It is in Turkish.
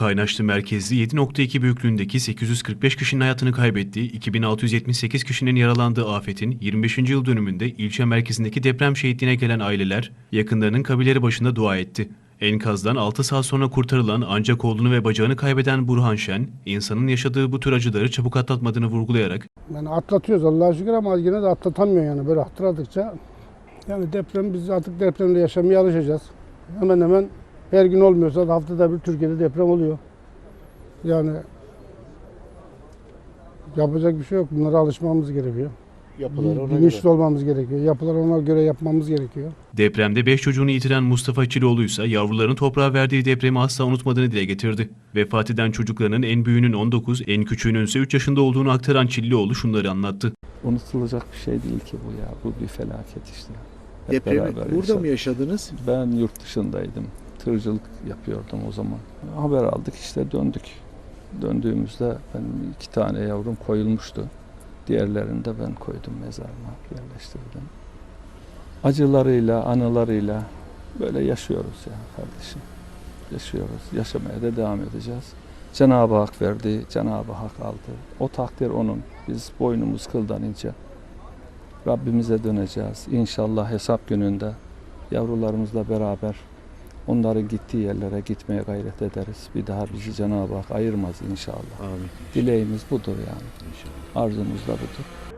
Kaynaşlı merkezli 7.2 büyüklüğündeki 845 kişinin hayatını kaybettiği, 2678 kişinin yaralandığı afetin 25. yıl dönümünde ilçe merkezindeki deprem şehitliğine gelen aileler yakınlarının kabileri başında dua etti. Enkazdan 6 saat sonra kurtarılan ancak kolunu ve bacağını kaybeden Burhan Şen, insanın yaşadığı bu tür acıları çabuk atlatmadığını vurgulayarak Yani atlatıyoruz Allah'a şükür ama yine de atlatamıyor yani böyle hatırladıkça. Yani deprem biz artık depremle yaşamaya alışacağız. Hemen hemen her gün olmuyorsa da haftada bir Türkiye'de deprem oluyor. Yani yapacak bir şey yok. Bunlara alışmamız gerekiyor. Yapıları ona Bilinçli göre. olmamız gerekiyor. Yapıları ona göre yapmamız gerekiyor. Depremde 5 çocuğunu yitiren Mustafa Çiloğlu ise yavruların toprağa verdiği depremi asla unutmadığını dile getirdi. Vefat eden çocuklarının en büyüğünün 19, en küçüğünün ise 3 yaşında olduğunu aktaran Çillioğlu şunları anlattı. Unutulacak bir şey değil ki bu ya. Bu bir felaket işte. Hep Depremi burada yaşadık. mı yaşadınız? Ben yurt dışındaydım. Tırcılık yapıyordum o zaman. Haber aldık işte döndük. Döndüğümüzde benim iki tane yavrum koyulmuştu. Diğerlerini de ben koydum mezarıma yerleştirdim. Acılarıyla, anılarıyla böyle yaşıyoruz ya kardeşim. Yaşıyoruz. Yaşamaya da devam edeceğiz. Cenab-ı Hak verdi, Cenab-ı Hak aldı. O takdir onun. Biz boynumuz kıldan ince. Rabbimize döneceğiz. İnşallah hesap gününde yavrularımızla beraber Onların gittiği yerlere gitmeye gayret ederiz. Bir daha bizi Cenab-ı Hak ayırmaz inşallah. Amin. Dileğimiz budur yani. İnşallah. Arzumuz da budur.